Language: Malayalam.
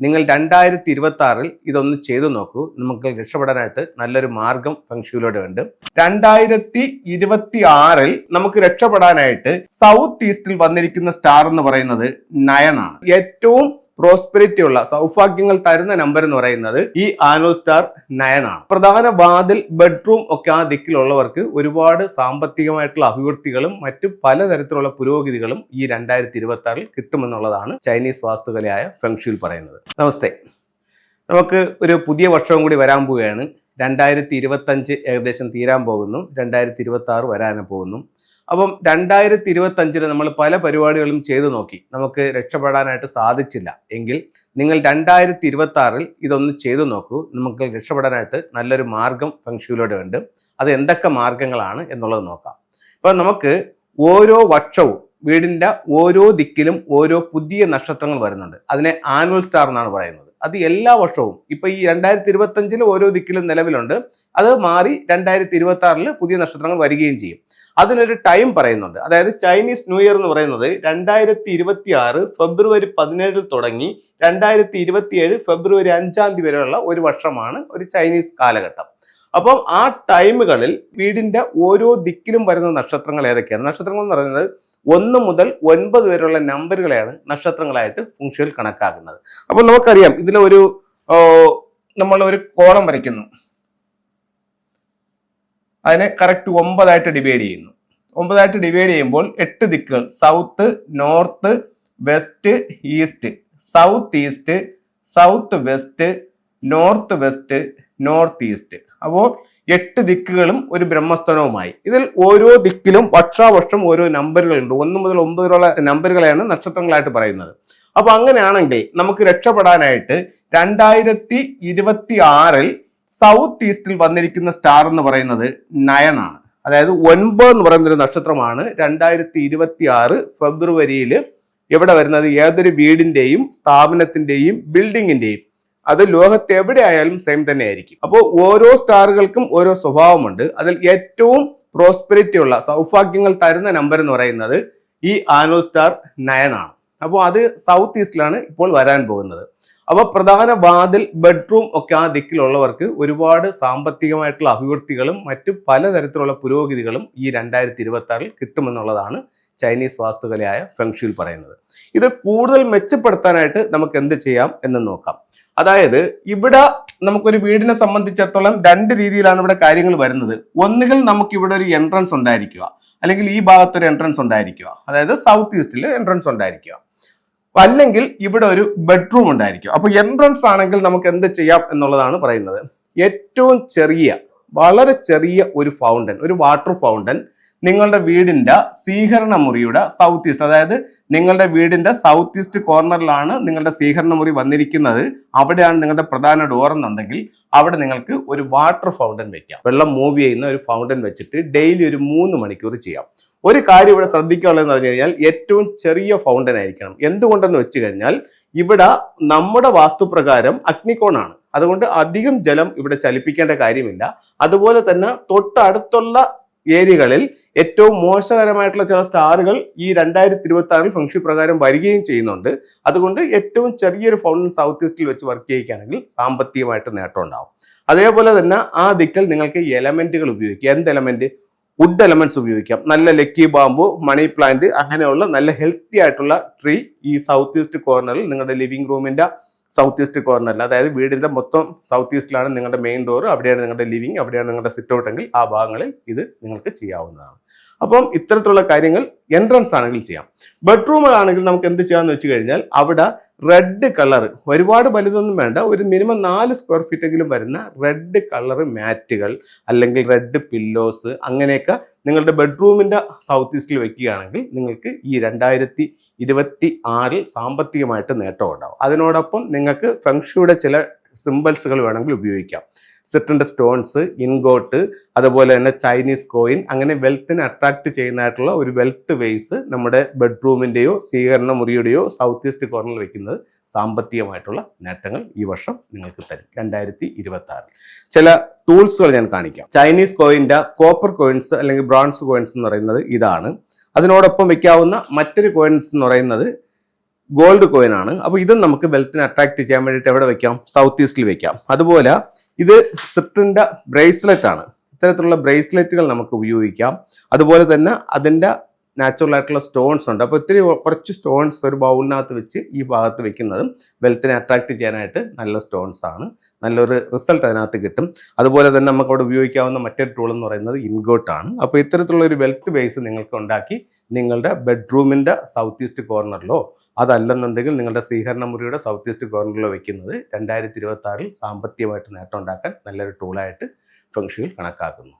നിങ്ങൾ രണ്ടായിരത്തി ഇരുപത്തി ആറിൽ ഇതൊന്ന് ചെയ്തു നോക്കൂ. നമുക്ക് രക്ഷപ്പെടാനായിട്ട് നല്ലൊരു മാർഗം ഫംഗ്ഷനിലൂടെ ഉണ്ട്. രണ്ടായിരത്തി ഇരുപത്തി ആറിൽ നമുക്ക് രക്ഷപ്പെടാനായിട്ട് സൗത്ത് ഈസ്റ്റിൽ വന്നിരിക്കുന്ന സ്റ്റാർ എന്ന് പറയുന്നത് നയനാണ്. ഏറ്റവും പ്രോസ്പെരിറ്റി ഉള്ള സൗഭാഗ്യങ്ങൾ തരുന്ന നമ്പർ എന്ന് പറയുന്നത് ഈ ആനോ സ്റ്റാർ നയൻ ആണ്. പ്രധാന വാതിൽ ബെഡ്റൂം ഒക്കെ ആ ദിക്കിലുള്ളവർക്ക് ഒരുപാട് സാമ്പത്തികമായിട്ടുള്ള അഭിവൃദ്ധികളും മറ്റു പലതരത്തിലുള്ള പുരോഗതികളും ഈ രണ്ടായിരത്തി ഇരുപത്തി ആറിൽ കിട്ടുമെന്നുള്ളതാണ് ചൈനീസ് വാസ്തുകലയായ ഫെങ്ഷിയിൽ പറയുന്നത്. നമസ്തേ. നമുക്ക് ഒരു പുതിയ വർഷവും കൂടി വരാൻ പോവുകയാണ്. രണ്ടായിരത്തി ഇരുപത്തഞ്ച് ഏകദേശം തീരാൻ പോകുന്നു. രണ്ടായിരത്തി ഇരുപത്തി ആറ് വരാനും പോകുന്നു. അപ്പം രണ്ടായിരത്തി ഇരുപത്തി അഞ്ചിൽ നമ്മൾ പല പരിപാടികളും ചെയ്തു നോക്കി. നമുക്ക് രക്ഷപ്പെടാനായിട്ട് സാധിച്ചില്ല. എങ്കിൽ നിങ്ങൾ രണ്ടായിരത്തി ഇരുപത്തി ആറിൽ ഇതൊന്ന് ചെയ്തു നോക്കൂ. നമുക്ക് രക്ഷപ്പെടാനായിട്ട് നല്ലൊരു മാർഗം ഫംഗ്ഷനിലൂടെ ഉണ്ട്. അത് എന്തൊക്കെ മാർഗങ്ങളാണ് എന്നുള്ളത് നോക്കാം. ഇപ്പൊ നമുക്ക് ഓരോ വർഷവും വീടിന്റെ ഓരോ ദിക്കിലും ഓരോ പുതിയ നക്ഷത്രങ്ങൾ വരുന്നുണ്ട്. അതിനെ ആനുവൽ സ്റ്റാർ എന്നാണ് പറയുന്നത്. അത് എല്ലാ വർഷവും. ഇപ്പൊ ഈ രണ്ടായിരത്തി ഇരുപത്തി അഞ്ചിൽ ഓരോ ദിക്കിലും നിലവിലുണ്ട്. അത് മാറി രണ്ടായിരത്തി ഇരുപത്തി ആറിൽ പുതിയ നക്ഷത്രങ്ങൾ വരികയും ചെയ്യും. അതിനൊരു ടൈം പറയുന്നുണ്ട്. അതായത് ചൈനീസ് ന്യൂ ഇയർ എന്ന് പറയുന്നത് രണ്ടായിരത്തി ഇരുപത്തി ആറ് ഫെബ്രുവരി പതിനേഴിൽ തുടങ്ങി രണ്ടായിരത്തി ഇരുപത്തിയേഴ് ഫെബ്രുവരി അഞ്ചാം തീയതി വരെയുള്ള ഒരു വർഷമാണ് ഒരു ചൈനീസ് കാലഘട്ടം. അപ്പം ആ ടൈമുകളിൽ വീടിന്റെ ഓരോ ദിക്കിലും വരുന്ന നക്ഷത്രങ്ങൾ ഏതൊക്കെയാണ്? നക്ഷത്രങ്ങൾ എന്ന് പറയുന്നത് ഒന്ന് മുതൽ ഒൻപത് വരെയുള്ള നമ്പറുകളെയാണ് നക്ഷത്രങ്ങളായിട്ട് ഫുങ്ഷയിൽ കണക്കാക്കുന്നത്. അപ്പോൾ നമുക്കറിയാം ഇതിലൊരു നമ്മൾ ഒരു കോളം വരയ്ക്കുന്നു. അതിനെ കറക്റ്റ് ഒമ്പതായിട്ട് ഡിവൈഡ് ചെയ്യുന്നു. ഒമ്പതായിട്ട് ഡിവൈഡ് ചെയ്യുമ്പോൾ എട്ട് ദിക്കുകൾ south north west east south east south west north west north east അപ്പോൾ എട്ട് ദിക്കുകളും ഒരു ബ്രഹ്മസ്ഥാനവുമായി. ഇതിൽ ഓരോ ദിക്കിലും വർഷാവർഷം ഓരോ നമ്പറുകൾ ഉണ്ട് ഒന്ന് മുതൽ ഒമ്പത് വരെയുള്ള നമ്പറുകളെയാണ് നക്ഷത്രങ്ങളായിട്ട് പറയുന്നത്. അപ്പൊ അങ്ങനെയാണെങ്കിൽ നമുക്ക് രക്ഷപ്പെടാനായിട്ട് രണ്ടായിരത്തി ഇരുപത്തി ആറിൽ സൗത്ത് ഈസ്റ്റിൽ വന്നിരിക്കുന്ന സ്റ്റാർ എന്ന് പറയുന്നത് നയനാണ്. അതായത് ഒൻപത് എന്ന് പറയുന്ന ഒരു നക്ഷത്രമാണ് രണ്ടായിരത്തി ഇരുപത്തി ആറ് ഫെബ്രുവരിയിൽ എവിടെ വരുന്നത്? ഏതൊരു വീടിന്റെയും സ്ഥാപനത്തിന്റെയും ബിൽഡിങ്ങിന്റെയും. അത് ലോകത്ത് എവിടെ ആയാലും സെയിം തന്നെ ആയിരിക്കും അപ്പോൾ ഓരോ സ്റ്റാറുകൾക്കും ഓരോ സ്വഭാവമുണ്ട്. അതിൽ ഏറ്റവും പ്രോസ്പെരിറ്റി ഉള്ള സൗഭാഗ്യങ്ങൾ തരുന്ന നമ്പർ എന്ന് പറയുന്നത് ഈ ആനോ സ്റ്റാർ നയൻ ആണ് അപ്പോൾ അത് സൗത്ത് ഈസ്റ്റിലാണ് ഇപ്പോൾ വരാൻ പോകുന്നത്. അപ്പോൾ പ്രധാന വാതിൽ ബെഡ്റൂം ഒക്കെ ആ ദിക്കിലുള്ളവർക്ക് ഒരുപാട് സാമ്പത്തികമായിട്ടുള്ള അഭിവൃദ്ധികളും മറ്റു പലതരത്തിലുള്ള പുരോഗതികളും ഈ രണ്ടായിരത്തി ഇരുപത്തി ആറിൽ കിട്ടുമെന്നുള്ളതാണ് ചൈനീസ് വാസ്തുകലയായ ഫെങ്ഷുയിൽ പറയുന്നത്. ഇത് കൂടുതൽ മെച്ചപ്പെടുത്താനായിട്ട് നമുക്ക് എന്ത് ചെയ്യാം എന്ന് നോക്കാം. അതായത് ഇവിടെ നമുക്കൊരു വീടിനെ സംബന്ധിച്ചിടത്തോളം രണ്ട് രീതിയിലാണ് ഇവിടെ കാര്യങ്ങൾ വരുന്നത്. ഒന്നുകിൽ നമുക്ക് ഇവിടെ ഒരു എൻട്രൻസ് ഉണ്ടായിരിക്കുക. അല്ലെങ്കിൽ ഈ ഭാഗത്തൊരു എൻട്രൻസ് ഉണ്ടായിരിക്കുക. അതായത് സൗത്ത് ഈസ്റ്റിൽ എൻട്രൻസ് ഉണ്ടായിരിക്കുക. അല്ലെങ്കിൽ ഇവിടെ ഒരു ബെഡ്റൂം ഉണ്ടായിരിക്കും അപ്പോൾ എൻട്രൻസ് ആണെങ്കിൽ നമുക്ക് എന്ത് ചെയ്യാം എന്നുള്ളതാണ് പറയുന്നത്. ഏറ്റവും ചെറിയ വളരെ ചെറിയ ഒരു ഫൗണ്ടൻ ഒരു വാട്ടർ ഫൗണ്ടൻ നിങ്ങളുടെ വീടിന്റെ സ്വീകരണ മുറിയുടെ സൗത്ത് ഈസ്റ്റ് അതായത് നിങ്ങളുടെ വീടിന്റെ സൗത്ത് ഈസ്റ്റ് കോർണറിലാണ് നിങ്ങളുടെ സ്വീകരണ മുറി വന്നിരിക്കുന്നത്. അവിടെയാണ് നിങ്ങളുടെ പ്രധാന ഡോർ എന്നുണ്ടെങ്കിൽ അവിടെ നിങ്ങൾക്ക് ഒരു വാട്ടർ ഫൗണ്ടൻ വെക്കാം. വെള്ളം മൂവ് ചെയ്യുന്ന ഒരു ഫൗണ്ടൻ വെച്ചിട്ട് ഡെയിലി ഒരു മൂന്ന് മണിക്കൂർ ചെയ്യാം. ഒരു കാര്യം ഇവിടെ ശ്രദ്ധിക്കാനുള്ളതെന്ന് പറഞ്ഞു കഴിഞ്ഞാൽ ഏറ്റവും ചെറിയ ഫൗണ്ടൻ ആയിരിക്കണം. എന്തുകൊണ്ടെന്ന് വെച്ച് കഴിഞ്ഞാൽ ഇവിടെ നമ്മുടെ വാസ്തുപ്രകാരം അഗ്നികോണാണ്. അതുകൊണ്ട് അധികം ജലം ഇവിടെ ചലിപ്പിക്കേണ്ട കാര്യമില്ല. അതുപോലെ തന്നെ തൊട്ടടുത്തുള്ള ഏരിയകളിൽ ഏറ്റവും മോശകരമായിട്ടുള്ള ചില സ്റ്റാറുകൾ ഈ രണ്ടായിരത്തി ഇരുപത്തി ആറിൽ ഫംഗ്ഷൻ പ്രകാരം വരികയും ചെയ്യുന്നുണ്ട്. അതുകൊണ്ട് ഏറ്റവും ചെറിയൊരു ഫൗണ്ടൻ സൗത്ത് ഈസ്റ്റിൽ വെച്ച് വർക്ക് ചെയ്യുകയാണെങ്കിൽ സാമ്പത്തികമായിട്ട് നേട്ടം ഉണ്ടാവും. അതേപോലെ തന്നെ ആ ദിക്കൽ നിങ്ങൾക്ക് എലമെന്റുകൾ ഉപയോഗിക്കുക എന്ത് എലമെന്റ് വുഡ് എലമെന്റ്സ് ഉപയോഗിക്കാം. നല്ല ലക്കി ബാമ്പു മണി പ്ലാന്റ് അങ്ങനെയുള്ള നല്ല ഹെൽത്തി ആയിട്ടുള്ള ട്രീ ഈ സൗത്ത് ഈസ്റ്റ് കോർണറിൽ നിങ്ങളുടെ ലിവിംഗ് റൂമിന്റെ സൗത്ത് ഈസ്റ്റ് കോർണറിൽ അതായത് വീടിന്റെ മൊത്തം സൗത്ത് ഈസ്റ്റിലാണ് നിങ്ങളുടെ മെയിൻ ഡോർ അവിടെയാണ് നിങ്ങളുടെ ലിവിങ് അവിടെയാണ് നിങ്ങളുടെ സിറ്റ് ഔട്ട് എങ്കിൽ ആ ഭാഗങ്ങളിൽ ഇത് നിങ്ങൾക്ക് ചെയ്യാവുന്നതാണ്. അപ്പം ഇത്തരത്തിലുള്ള കാര്യങ്ങൾ എൻട്രൻസ് ആണെങ്കിൽ ചെയ്യാം. ബെഡ്റൂമുകളാണെങ്കിൽ നമുക്ക് എന്ത് ചെയ്യാമെന്ന് വെച്ച് കഴിഞ്ഞാൽ അവിടെ റെഡ് കളർ ഒരുപാട് വലുതൊന്നും വേണ്ട. ഒരു മിനിമം നാല് സ്ക്വയർ ഫീറ്റ് എങ്കിലും വരുന്ന റെഡ് കളർ മാറ്റുകൾ അല്ലെങ്കിൽ റെഡ് പില്ലോസ് അങ്ങനെയൊക്കെ നിങ്ങളുടെ ബെഡ്റൂമിന്റെ സൗത്ത് ഈസ്റ്റിൽ വെക്കുകയാണെങ്കിൽ നിങ്ങൾക്ക് ഈ രണ്ടായിരത്തി ഇരുപത്തി ആറിൽ സാമ്പത്തികമായിട്ട് നേട്ടം ഉണ്ടാവും. അതിനോടൊപ്പം നിങ്ങൾക്ക് ഫെങ്ഷുയുടെ ചില സിമ്പിൾസുകൾ വേണമെങ്കിൽ ഉപയോഗിക്കാം. സിറ്റിന്റെ സ്റ്റോൺസ് ഇൻഗോട്ട് അതുപോലെ തന്നെ ചൈനീസ് കോയിൻ അങ്ങനെ വെൽത്തിനെ അട്രാക്ട് ചെയ്യുന്നതായിട്ടുള്ള ഒരു വെൽത്ത് വേസ് നമ്മുടെ ബെഡ്റൂമിന്റെയോ സ്വീകരണ മുറിയുടെയോ സൗത്ത് ഈസ്റ്റ് കോർണറിൽ വയ്ക്കുന്നത് സാമ്പത്തികമായിട്ടുള്ള നേട്ടങ്ങൾ ഈ വർഷം നിങ്ങൾക്ക് തരും. രണ്ടായിരത്തി ഇരുപത്തി ആറിൽ ചില ടൂൾസുകൾ ഞാൻ കാണിക്കാം. ചൈനീസ് കോയിന്റെ കോപ്പർ കോയിൻസ് അല്ലെങ്കിൽ ബ്രോൺസ് കോയിൻസ് എന്ന് പറയുന്നത് ഇതാണ്. അതിനോടൊപ്പം വയ്ക്കാവുന്ന മറ്റൊരു കോയിൻസ് എന്ന് പറയുന്നത് ഗോൾഡ് കോയിൻ ആണ്. അപ്പോൾ ഇതും നമുക്ക് വെൽത്തിനെ അട്രാക്ട് ചെയ്യാൻ വേണ്ടിയിട്ട് എവിടെ വെക്കാം? സൗത്ത് ഈസ്റ്റിൽ വെക്കാം. അതുപോലെ ഇത് സിട്രിന്റെ ബ്രേസ്ലെറ്റ് ആണ്. ഇത്തരത്തിലുള്ള ബ്രേസ്ലെറ്റുകൾ നമുക്ക് ഉപയോഗിക്കാം. അതുപോലെ തന്നെ അതിന്റെ നാച്ചുറൽ ആയിട്ടുള്ള സ്റ്റോൺസ് ഉണ്ട്. അപ്പോൾ ഇത്തിരി കുറച്ച് സ്റ്റോൺസ് ഒരു ബൗളിനകത്ത് വെച്ച് ഈ ഭാഗത്ത് വെക്കുന്നതും വെൽത്തിനെ അട്രാക്ട് ചെയ്യാനായിട്ട് നല്ല സ്റ്റോൺസ് ആണ്. നല്ലൊരു റിസൾട്ട് അതിനകത്ത് കിട്ടും. അതുപോലെ തന്നെ നമുക്ക് അവിടെ ഉപയോഗിക്കാവുന്ന മറ്റൊരു ടൂൾ എന്ന് പറയുന്നത് ഇൻഗോട്ട് ആണ്. അപ്പോൾ ഇത്തരത്തിലുള്ള ഒരു വെൽത്ത് ബേസ് നിങ്ങൾക്ക് ഉണ്ടാക്കി നിങ്ങളുടെ ബെഡ്റൂമിന്റെ സൗത്ത് ഈസ്റ്റ് കോർണറിലോ അതല്ലെന്നുണ്ടെങ്കിൽ നിങ്ങളുടെ സ്വീകരണ മുറിയുടെ സൗത്ത് ഈസ്റ്റ് കോർണറിൽ വയ്ക്കുന്നത് രണ്ടായിരത്തി ഇരുപത്തി ആറിൽ സാമ്പത്തികമായിട്ട് നേട്ടം ഉണ്ടാക്കാൻ നല്ലൊരു ടൂളായിട്ട് ഫംഗ്ഷനിൽ കണക്കാക്കുന്നു.